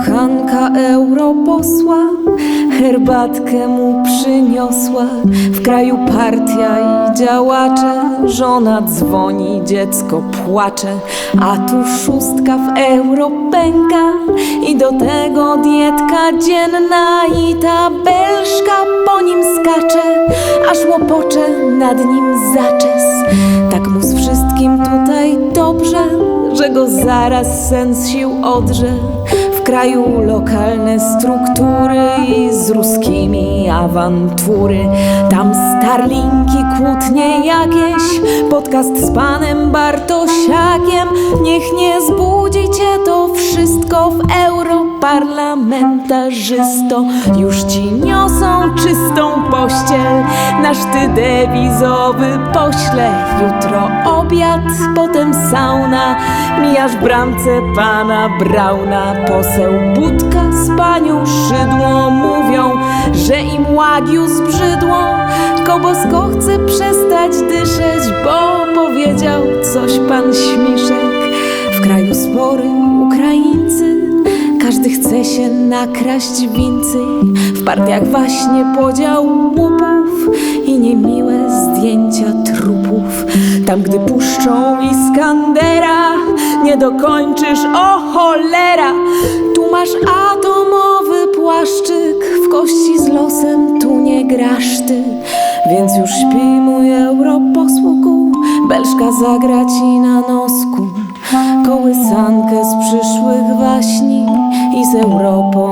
kochanka europosła herbatkę mu przyniosła. W kraju partia i działacze, żona dzwoni, dziecko płacze, a tu szóstka w euro pęka i do tego dietka dzienna i tabelszka po nim skacze, aż łopocze nad nim zaczes. Tak mu z wszystkim tutaj dobrze, że go zaraz sens sił odrze. Kraju lokalne struktury i z ruskimi awantury. Tam starlinki, kłótnie jakieś, podcast z panem Bartosiakiem. Niech nie zbudzi cię to wszystko w europarlamentarzysto. Już ci niosą czystą ty dewizowy pośle. Jutro obiad, potem sauna, mijasz w bramce pana Brauna. Poseł Budka z panią Szydło mówią, że im łagiu zbrzydło. Kobosko chce przestać dyszeć, bo powiedział coś pan Śmiszek. W kraju spory Ukraińcy, każdy chce się nakraść więcej. W partiach właśnie podział łupów i niemiłe zdjęcia trupów. Tam gdy puszczą Iskandera, nie dokończysz, o cholera! Tu masz atomowy płaszczyk, w kości z losem tu nie grasz ty. Więc już śpi mój europosługu, Belszka zagra ci na nosku. Kołysankę z przyszłych waśni i z Europą